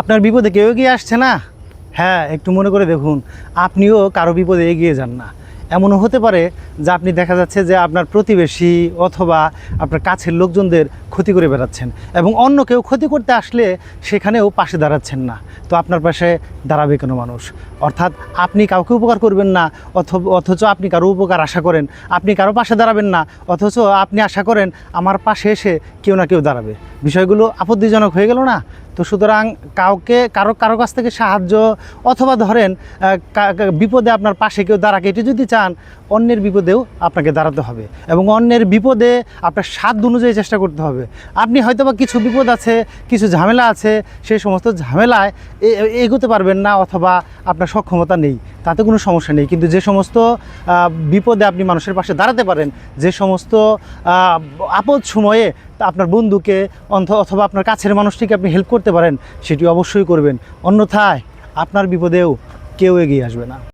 আপনার বিপদে কেউ এগিয়ে আসছে না? হ্যাঁ একটু মনে করে দেখুন, আপনিও কারও বিপদে এগিয়ে যান না। এমনও হতে পারে যে আপনি দেখা যাচ্ছে যে আপনার প্রতিবেশী অথবা আপনার কাছের লোকজনদের ক্ষতি করে বেড়াচ্ছেন এবং অন্য কেউ ক্ষতি করতে আসলে সেখানেও পাশে দাঁড়াচ্ছেন না। তো আপনার পাশে দাঁড়াবে কোনো মানুষ? অর্থাৎ আপনি কাউকে উপকার করবেন না, অথ- অথচ আপনি কারও উপকার আশা করেন, আপনি কারও পাশে দাঁড়াবেন না, অথচ আপনি আশা করেন আমার পাশে এসে কেউ না কেউ দাঁড়াবে। বিষয়গুলো আপত্তিজনক হয়ে গেল না? তো সুতরাং কাউকে, কারও কারও কাছ থেকে সাহায্য অথবা ধরেন বিপদে আপনার পাশে কেউ দাঁড়াকে এটি যদি চান, অন্যের বিপদেও আপনাকে দাঁড়াতে হবে এবং অন্যের বিপদে আপনার সাধ্য অনুযায়ী চেষ্টা করতে হবে। আপনি হয়তো বা কিছু বিপদ আছে, কিছু ঝামেলা আছে, সেই সমস্ত ঝামেলায় এগোতে পারবেন না অথবা আপনার সক্ষমতা নেই, তাতে কোনো সমস্যা নেই। কিন্তু যে সমস্ত বিপদে আপনি মানুষের পাশে দাঁড়াতে পারেন, যে সমস্ত আপদ সময়ে আপনার বন্ধুকে অথবা আপনার কাছের মানুষটিকে আপনি হেল্প করতে পারেন, সেটি অবশ্যই করবেন। অন্যথায় আপনার বিপদেও কেউ এগিয়ে আসবে না।